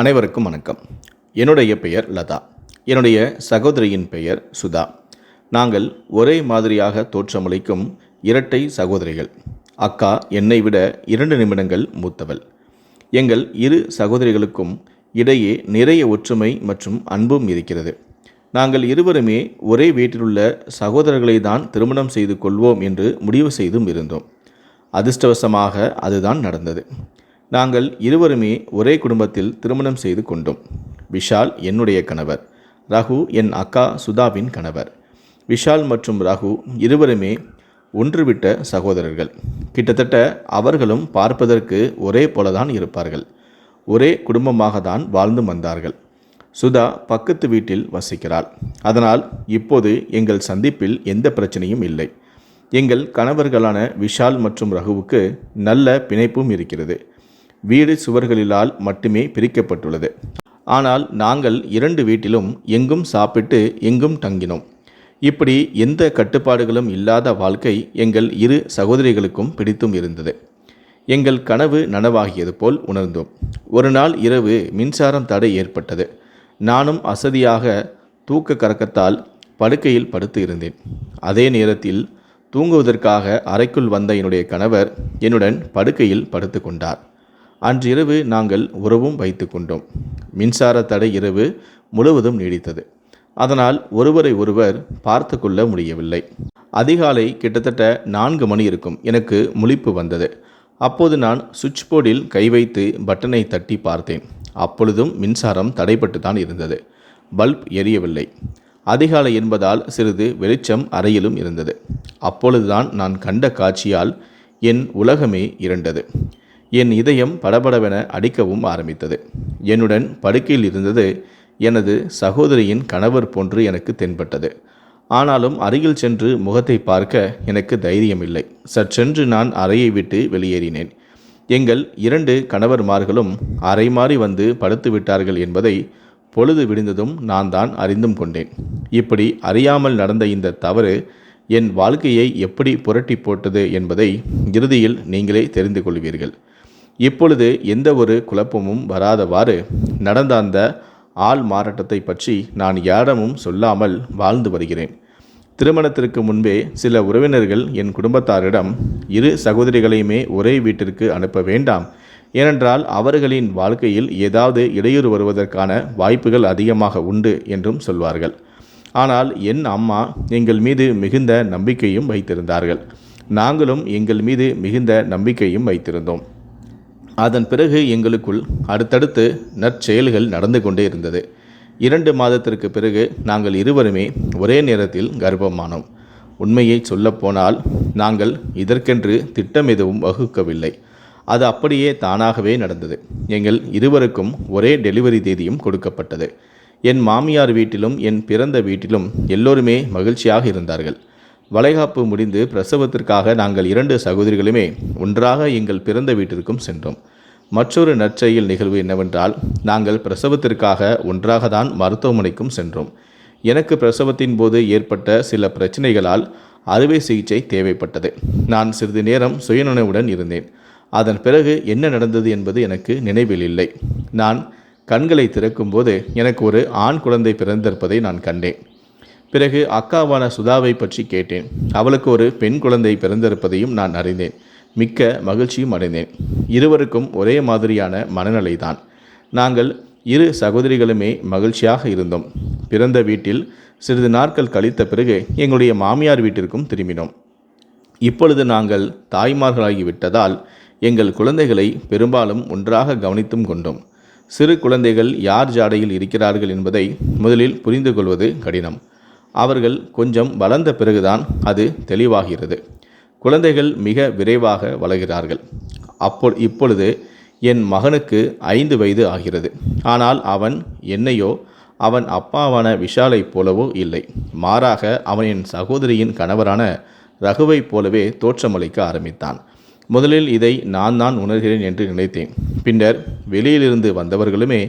அனைவருக்கும் வணக்கம். என்னுடைய பெயர் லதா. என்னுடைய சகோதரியின் பெயர் சுதா. நாங்கள் ஒரே மாதிரியாக தோற்றமளிக்கும் இரட்டை சகோதரிகள். அக்கா என்னை விட இரண்டு நிமிடங்கள் மூத்தவள். எங்கள் இரு சகோதரிகளுக்கும் இடையே நிறைய ஒற்றுமை மற்றும் அன்பும் இருக்கிறது. நாங்கள் இருவருமே ஒரே வீட்டிலுள்ள சகோதரர்களை தான் திருமணம் செய்து கொள்வோம் என்று முடிவு செய்தும் இருந்தோம். அதிர்ஷ்டவசமாக அதுதான் நடந்தது. நாங்கள் இருவருமே ஒரே குடும்பத்தில் திருமணம் செய்து கொண்டோம். விஷால் என்னுடைய கணவர். ரகு என் அக்கா சுதாவின் கணவர். விஷால் மற்றும் ரகு இருவருமே ஒன்றுவிட்ட சகோதரர்கள். கிட்டத்தட்ட அவர்களும் பார்ப்பதற்கு ஒரே போலதான் இருப்பார்கள். ஒரே குடும்பமாக தான் வாழ்ந்து வந்தார்கள். சுதா பக்கத்து வீட்டில் வசிக்கிறாள். அதனால் இப்போது எங்கள் சந்திப்பில் எந்த பிரச்சனையும் இல்லை. எங்கள் கணவர்களான விஷால் மற்றும் ரகுவுக்கு நல்ல பிணைப்பும் இருக்கிறது. வீடு சுவர்களிலால் மட்டுமே பிரிக்கப்பட்டுள்ளது. ஆனால் நாங்கள் இரண்டு வீட்டிலும் எங்கும் சாப்பிட்டு எங்கும் தங்கினோம். இப்படி எந்த கட்டுப்பாடுகளும் இல்லாத வாழ்க்கை எங்கள் இரு சகோதரிகளுக்கும் பிடித்தும் இருந்தது. எங்கள் கனவு நனவாகியது போல் உணர்ந்தோம். ஒரு நாள் இரவு மின்சாரம் தடை ஏற்பட்டது. நானும் அசதியாக தூக்க கறக்கத்தால் படுக்கையில் படுத்து இருந்தேன். அதே நேரத்தில் தூங்குவதற்காக அறைக்குள் வந்த என்னுடைய கணவர் என்னுடன் படுக்கையில் படுத்து கொண்டார். அன்றிரவு நாங்கள் உறவும் வைத்து கொண்டோம் மின்சார தடை இரவு முழுவதும் நீடித்தது. அதனால் ஒருவரை ஒருவர் பார்த்து கொள்ள முடியவில்லை. அதிகாலை கிட்டத்தட்ட நான்கு மணி இருக்கும் எனக்கு முழிப்பு வந்தது. அப்போது நான் சுவிட்ச் போர்டில் கை வைத்து பட்டனை தட்டி பார்த்தேன். அப்பொழுதும் மின்சாரம் தடைப்பட்டு தான் இருந்தது. பல்ப் எரியவில்லை. அதிகாலை என்பதால் சிறிது வெளிச்சம் அறையிலும் இருந்தது. அப்பொழுதுதான் நான் கண்ட காட்சியால் என் உலகமே இரண்டது. என் இதயம் படபடவென அடிக்கவும் ஆரம்பித்தது. என்னுடன் படுக்கையில் இருந்தது எனது சகோதரியின் கணவர் போன்று எனக்கு தென்பட்டது. ஆனாலும் அருகில் சென்று முகத்தை பார்க்க எனக்கு தைரியமில்லை. சற்றென்று நான் அறையை விட்டு வெளியேறினேன். எங்கள் இரண்டு கணவர்மார்களும் அறை மாறி வந்து படுத்து விட்டார்கள் என்பதை பொழுது விடிந்ததும் நான் தான் அறிந்தும் கொண்டேன். இப்படி அறியாமல் நடந்த இந்த தவறு என் வாழ்க்கையை எப்படி புரட்டி போட்டது என்பதை இறுதியில் நீங்களே தெரிந்து கொள்வீர்கள். இப்பொழுது எந்த ஒரு குழப்பமும் வராதவாறு நடந்த அந்த ஆள் மாறாட்டத்தை பற்றி நான் யாரிடமும் சொல்லாமல் வாழ்ந்து வருகிறேன். திருமணத்திற்கு முன்பே சில உறவினர்கள் என் குடும்பத்தாரிடம் இரு சகோதரிகளையுமே ஒரே வீட்டிற்கு அனுப்ப வேண்டாம். ஏனென்றால் அவர்களின் வாழ்க்கையில் ஏதாவது இடையூறு வருவதற்கான வாய்ப்புகள் அதிகமாக உண்டு என்றும் சொல்வார்கள். ஆனால் என் அம்மா எங்கள் மீது மிகுந்த நம்பிக்கையும் வைத்திருந்தார்கள். நாங்களும் எங்கள் மீது மிகுந்த நம்பிக்கையும் வைத்திருந்தோம். அதன் பிறகு எங்களுக்குள் அடுத்தடுத்து நற்செயல்கள் நடந்து கொண்டே இருந்தது. இரண்டு மாதத்திற்கு பிறகு நாங்கள் இருவருமே ஒரே நேரத்தில் கர்ப்பமானோம். உண்மையை சொல்லப்போனால் நாங்கள் இதற்கென்று திட்டம் எதுவும் வகுக்கவில்லை. அது அப்படியே தானாகவே நடந்தது. எங்கள் இருவருக்கும் ஒரே டெலிவரி தேதியும் கொடுக்கப்பட்டது. என் மாமியார் வீட்டிலும் என் பிறந்த வீட்டிலும் எல்லோருமே மகிழ்ச்சியாக இருந்தார்கள். வளைகாப்பு முடிந்து பிரசவத்திற்காக நாங்கள் இரண்டு சகோதரிகளுமே ஒன்றாக எங்கள் பிறந்த வீட்டிற்கும் சென்றோம். மற்றொரு நற்செயல் நிகழ்வு என்னவென்றால் நாங்கள் பிரசவத்திற்காக ஒன்றாக தான் மருத்துவமனைக்கும் சென்றோம். எனக்கு பிரசவத்தின் போது ஏற்பட்ட சில பிரச்சனைகளால் அறுவை சிகிச்சை தேவைப்பட்டது. நான் சிறிது நேரம் சுயநினைவுடன் இருந்தேன். அதன் பிறகு என்ன நடந்தது என்பது எனக்கு நினைவில் இல்லை. நான் கண்களை திறக்கும்போது எனக்கு ஒரு ஆண் குழந்தை பிறந்திருப்பதை நான் கண்டேன். பிறகு அக்காவான சுதாவை பற்றி கேட்டேன். அவளுக்கு ஒரு பெண் குழந்தை பிறந்திருப்பதையும் நான் அறிந்தேன். மிக்க மகிழ்ச்சியும் அடைந்தேன். இருவருக்கும் ஒரே மாதிரியான மனநிலைதான். நாங்கள் இரு சகோதரிகளுமே மகிழ்ச்சியாக இருந்தோம். பிறந்த வீட்டில் சிறிது நாட்கள் கழித்த பிறகு எங்களுடைய மாமியார் வீட்டிற்கும் திரும்பினோம். இப்பொழுது நாங்கள் தாய்மார்களாகிவிட்டதால் எங்கள் குழந்தைகளை பெரும்பாலும் ஒன்றாக கவனித்தும் கொண்டோம். சிறு குழந்தைகள் யார் ஜாடையில் இருக்கிறார்கள் என்பதை முதலில் புரிந்து கொள்வது கடினம். அவர்கள் கொஞ்சம் வளர்ந்த பிறகுதான் அது தெளிவாகிறது. குழந்தைகள் மிக விரைவாக வளர்கிறார்கள். அப்போ இப்பொழுது என் மகனுக்கு ஐந்து வயது ஆகிறது. ஆனால் அவன் என்னையோ அவன் அப்பாவான விஷாலைப் போலவோ இல்லை. மாறாக அவன் என் சகோதரியின் கணவரான ரகுவைப் போலவே தோற்றமளிக்க ஆரம்பித்தான். முதலில் இதை நான் தான் உணர்கிறேன் என்று நினைத்தேன். பின்னர் வெளியிலிருந்து வந்தவர்களுமே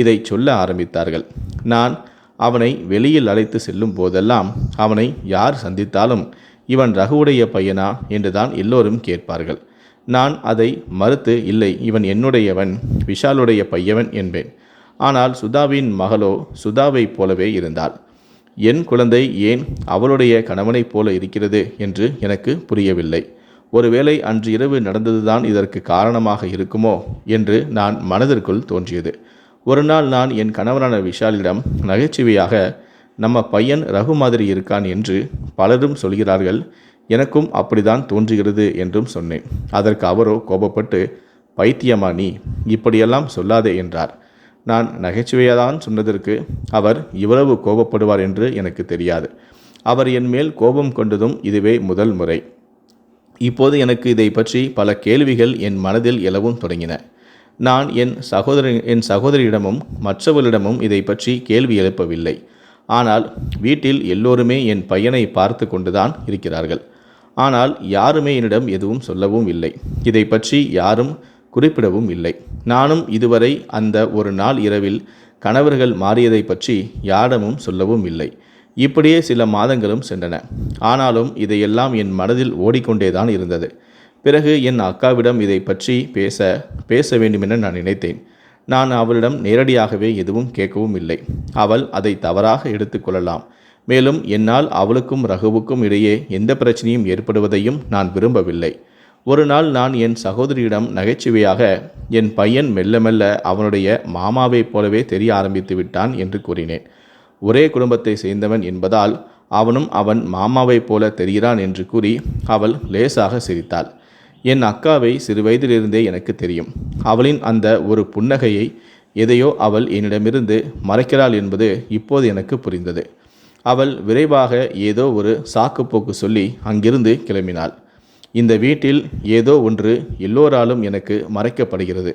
இதை சொல்ல ஆரம்பித்தார்கள். நான் அவனை வெளியில் அழைத்து செல்லும் போதெல்லாம் அவனை யார் சந்தித்தாலும் இவன் ரகுவுடைய பையனா? என்றுதான் எல்லோரும் கேட்பார்கள். நான் அதை மறுத்து இல்லை இவன் என்னுடையவன் விஷாலுடைய பையவன் என்பேன். ஆனால் சுதாவின் மகளோ சுதாவைப் போலவே இருந்தாள். என் குழந்தை ஏன் அவளுடைய கணவனைப் போல இருக்கிறது? என்று எனக்கு புரியவில்லை. ஒருவேளை அன்று இரவு நடந்ததுதான் இதற்கு காரணமாக இருக்குமோ? என்று நான் மனதிற்குள் தோன்றியது. ஒரு நாள் நான் என் கணவரான விஷாலிடம் நகைச்சுவையாக நம்ம பையன் ரகு மாதிரி இருக்கான் என்று பலரும் சொல்கிறார்கள். எனக்கும் அப்படிதான் தோன்றுகிறது என்றும் சொன்னேன். அதற்கு அவரோ கோபப்பட்டு பைத்தியமா நீ? இப்படியெல்லாம் சொல்லாதே என்றார். நான் நகைச்சுவையாதான் சொன்னதற்கு அவர் இவ்வளவு கோபப்படுவார் என்று எனக்கு தெரியாது. அவர் என் மேல் கோபம் கொண்டதும் இதுவே முதல் முறை. இப்போது எனக்கு இதை பற்றி பல கேள்விகள் என் மனதில் எழவும் தொடங்கின. நான் என் சகோதரி என் சகோதரியிடமும் மற்றவர்களிடமும் இதை பற்றி கேள்வி எழுப்பவில்லை. ஆனால் வீட்டில் எல்லோருமே என் பையனை பார்த்து கொண்டுதான் இருக்கிறார்கள். ஆனால் யாருமே என்னிடம் எதுவும் சொல்லவும் இல்லை. இதை பற்றி யாரும் குறிப்பிடவும் இல்லை. நானும் இதுவரை அந்த ஒரு நாள் இரவில் கணவர்கள் மாறியதை பற்றி யாரிடமும் சொல்லவும் இல்லை. இப்படியே சில மாதங்களும் சென்றன. ஆனாலும் இதையெல்லாம் என் மனதில் ஓடிக்கொண்டேதான் இருந்தது. பிறகு என் அக்காவிடம் இதை பற்றி பேச பேச வேண்டுமென நான் நினைத்தேன். நான் அவளிடம் நேரடியாகவே எதுவும் கேட்கவும் இல்லை. அவள் அதை தவறாக எடுத்துக்கொள்ளலாம் மேலும் என்னால் அவளுக்கும் ரகுவுக்கும் இடையே எந்த பிரச்சனையும் ஏற்படுவதையும் நான் விரும்பவில்லை. ஒரு நாள் நான் என் சகோதரியிடம் நகைச்சுவையாக என் பையன் மெல்ல மெல்ல அவனுடைய மாமாவைப் போலவே தெரிய ஆரம்பித்து விட்டான் என்று கூறினேன். ஒரே குடும்பத்தை சேர்ந்தவன் என்பதால் அவனும் அவன் மாமாவைப் போல தெரிகிறான் என்று கூறி அவள் லேசாக சிரித்தாள். என் அக்காவை சிறு வயதிலிருந்தே எனக்கு தெரியும். அவளின் அந்த ஒரு புன்னகையை எதையோ அவள் என்னிடமிருந்து மறைக்கிறாள் என்பது இப்போது எனக்கு புரிந்தது. அவள் விரைவாக ஏதோ ஒரு சாக்குப்போக்கு சொல்லி அங்கிருந்து கிளம்பினாள். இந்த வீட்டில் ஏதோ ஒன்று எல்லோராலும் எனக்கு மறைக்கப்படுகிறது.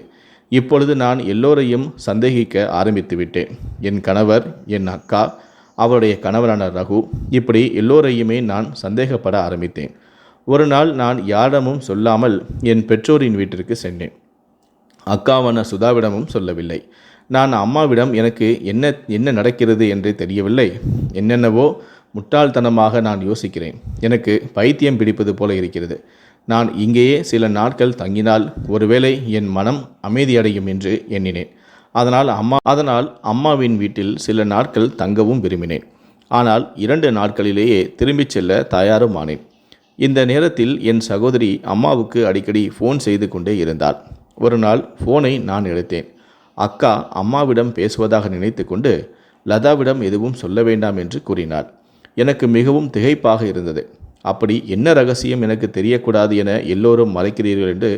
இப்பொழுது நான் எல்லோரையும் சந்தேகிக்க ஆரம்பித்து விட்டேன். என் கணவர் என் அக்கா அவருடைய கணவரான ரகு இப்படி எல்லோரையுமே நான் சந்தேகப்பட ஆரம்பித்தேன். ஒரு நாள் நான் யாரிடமும் சொல்லாமல் என் பெற்றோரின் வீட்டிற்கு சென்றேன். அக்காவான சுதாவிடமும் சொல்லவில்லை. நான் அம்மாவிடம் எனக்கு என்ன என்ன நடக்கிறது என்று தெரியவில்லை. என்னென்னவோ முட்டாள்தனமாக நான் யோசிக்கிறேன். எனக்கு பைத்தியம் பிடிப்பது போல இருக்கிறது. நான் இங்கேயே சில நாட்கள் தங்கினால் ஒருவேளை என் மனம் அமைதியடையும் என்று எண்ணினேன். அதனால் அம்மா அதனால் அம்மாவின் வீட்டில் சில நாட்கள் தங்கவும் விரும்பினேன். ஆனால் இரண்டு நாட்களிலேயே திரும்பிச் செல்ல தயாரும் ஆனேன் இந்த நேரத்தில் என் சகோதரி அம்மாவுக்கு அடிக்கடி ஃபோன் செய்து கொண்டே இருந்தாள். ஒரு நாள் ஃபோனை நான் எடுத்தேன். அக்கா அம்மாவிடம் பேசுவதாக நினைத்து கொண்டு லதாவிடம் எதுவும் சொல்ல வேண்டாம் என்று கூறினாள். எனக்கு மிகவும் திகைப்பாக இருந்தது. அப்படி என்ன ரகசியம் எனக்கு தெரியக்கூடாது என எல்லோரும் மறைக்கிறீர்கள் என்று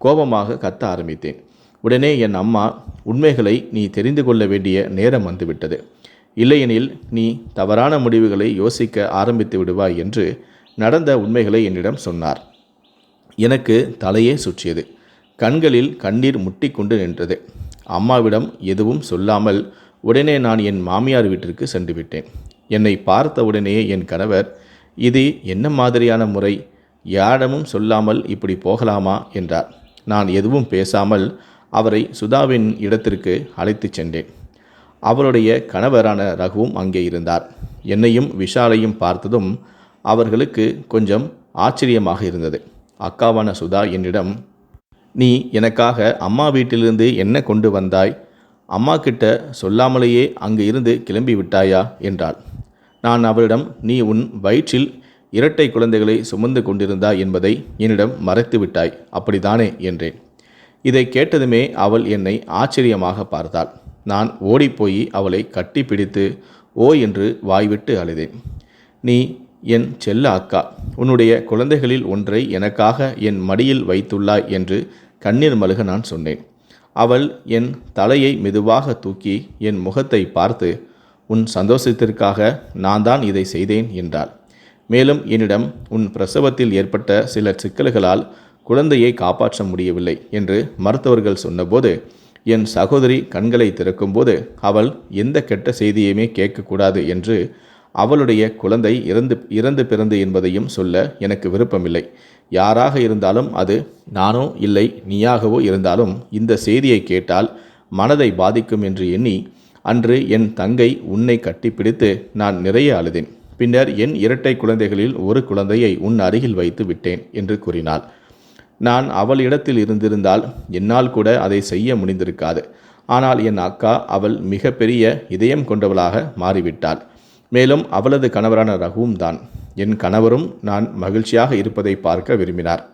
கோபமாக கத்த ஆரம்பித்தேன். உடனே என் அம்மா உண்மைகளை நீ தெரிந்து கொள்ள வேண்டிய நேரம் வந்துவிட்டது. இல்லையெனில் நீ தவறான முடிவுகளை யோசிக்க ஆரம்பித்து விடுவாய் என்று நடந்த உண்மைகளை என்னிடம் சொன்னார். எனக்கு தலையே சுற்றியது. கண்களில் கண்ணீர் முட்டி கொண்டு நின்றது. அம்மாவிடம் எதுவும் சொல்லாமல் உடனே நான் என் மாமியார் வீட்டிற்கு சென்று விட்டேன். என்னை பார்த்த உடனே என் கணவர் இது என்ன மாதிரியான முறை? யாரிடமும் சொல்லாமல் இப்படி போகலாமா? என்றார். நான் எதுவும் பேசாமல் அவரை சுதாவின் இடத்திற்கு அழைத்துச் சென்றேன். அவருடைய கணவரான ரகுவும் அங்கே இருந்தார். என்னையும் விஷாலையும் பார்த்ததும் அவர்களுக்கு கொஞ்சம் ஆச்சரியமாக இருந்தது. அக்காவான சுதா என்னிடம் நீ எனக்காக அம்மா வீட்டிலிருந்து என்ன கொண்டு வந்தாய்? அம்மா கிட்ட சொல்லாமலேயே அங்கு இருந்து கிளம்பி விட்டாயா? என்றாள். நான் அவளிடம் நீ உன் வயிற்றில் இரட்டை குழந்தைகளை சுமந்து கொண்டிருந்தாய் என்பதை என்னிடம் மறைத்து விட்டாய். அப்படிதானே என்றேன். இதை கேட்டதுமே அவள் என்னை ஆச்சரியமாக பார்த்தாள். நான் ஓடிப்போய் அவளை கட்டி பிடித்து ஓ என்று வாய்விட்டு அழுதேன். நீ என் செல்ல அக்கா உன்னுடைய குழந்தைகளில் ஒன்றை எனக்காக என் மடியில் வைத்துள்ளாய் என்று கண்ணீர் மழுக நான் சொன்னேன். அவள் என் தலையை மெதுவாக தூக்கி என் முகத்தை பார்த்து உன் சந்தோஷத்திற்காக நான் தான் இதை செய்தேன் என்றாள். மேலும் என்னிடம் உன் பிரசவத்தில் ஏற்பட்ட சில சிக்கல்களால் குழந்தையை காப்பாற்ற முடியவில்லை என்று மருத்துவர்கள் சொன்னபோது என் சகோதரி கண்களை திறக்கும்போது அவள் எந்த கெட்ட செய்தியுமே கேட்கக்கூடாது என்று அவளுடைய குழந்தை இறந்து இறந்து பிறந்து என்பதையும் சொல்ல எனக்கு விருப்பமில்லை. யாராக இருந்தாலும் அது நானோ இல்லை நீயாகவோ இருந்தாலும் இந்த செய்தியை கேட்டால் மனதை பாதிக்கும் என்று எண்ணி அன்று என் தங்கை உன்னை கட்டிப்பிடித்து நான் நிறைய அழுதேன். பின்னர் என் இரட்டை குழந்தைகளில் ஒரு குழந்தையை உன் அருகில் வைத்து விட்டேன் என்று கூறினாள். நான் அவள் இடத்தில் இருந்திருந்தால் என்னால் கூட அதை செய்ய முடிந்திருக்காது. ஆனால் என் அக்கா அவள் மிகப்பெரிய இதயம் கொண்டவளாக மாறிவிட்டாள். மேலும் அவளது கணவரான ரகுவும் தான். என் கணவரும் நான் மகிழ்ச்சியாக இருப்பதை பார்க்க விரும்பினார்.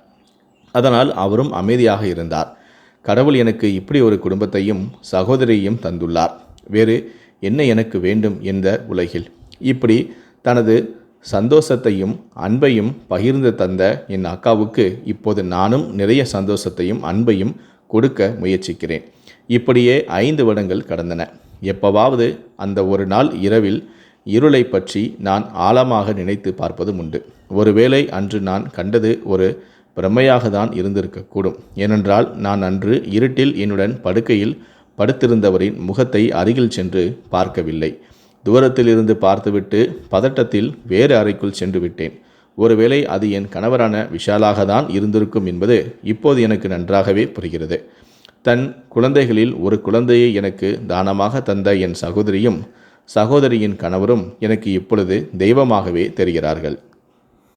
அதனால் அவரும் அமைதியாக இருந்தார். கடவுள் எனக்கு இப்படி ஒரு குடும்பத்தையும் சகோதரியையும் தந்துள்ளார். வேறு என்ன எனக்கு வேண்டும் என்ற உலகில்? இப்படி தனது சந்தோஷத்தையும் அன்பையும் பகிர்ந்து தந்த என் அக்காவுக்கு இப்போது நானும் நிறைய சந்தோஷத்தையும் அன்பையும் கொடுக்க முயற்சிக்கிறேன். இப்படியே ஐந்து வருடங்கள் கடந்தன. எப்பவாவது அந்த ஒரு நாள் இரவில் இருளை பற்றி நான் ஆழமாக நினைத்து பார்ப்பதும் உண்டு. ஒருவேளை அன்று நான் கண்டது ஒரு பிரமையாக தான் இருந்திருக்கக்கூடும். ஏனென்றால் நான் அன்று இருட்டில் என்னுடன் படுக்கையில் படுத்திருந்தவரின் முகத்தை அருகில் சென்று பார்க்கவில்லை. தூரத்தில் இருந்து பார்த்துவிட்டு பதட்டத்தில் வேறு அறைக்குள் சென்று விட்டேன். ஒருவேளை அது என் கணவரான விஷாலாக தான் இருந்திருக்கும் என்பது இப்போது எனக்கு நன்றாகவே புரிகிறது. தன் குழந்தைகளில் ஒரு குழந்தையை எனக்கு தானமாக தந்த என் சகோதரியும் சகோதரியின் கணவரும் எனக்கு இப்பொழுது தெய்வமாகவே தெரிகிறார்கள்.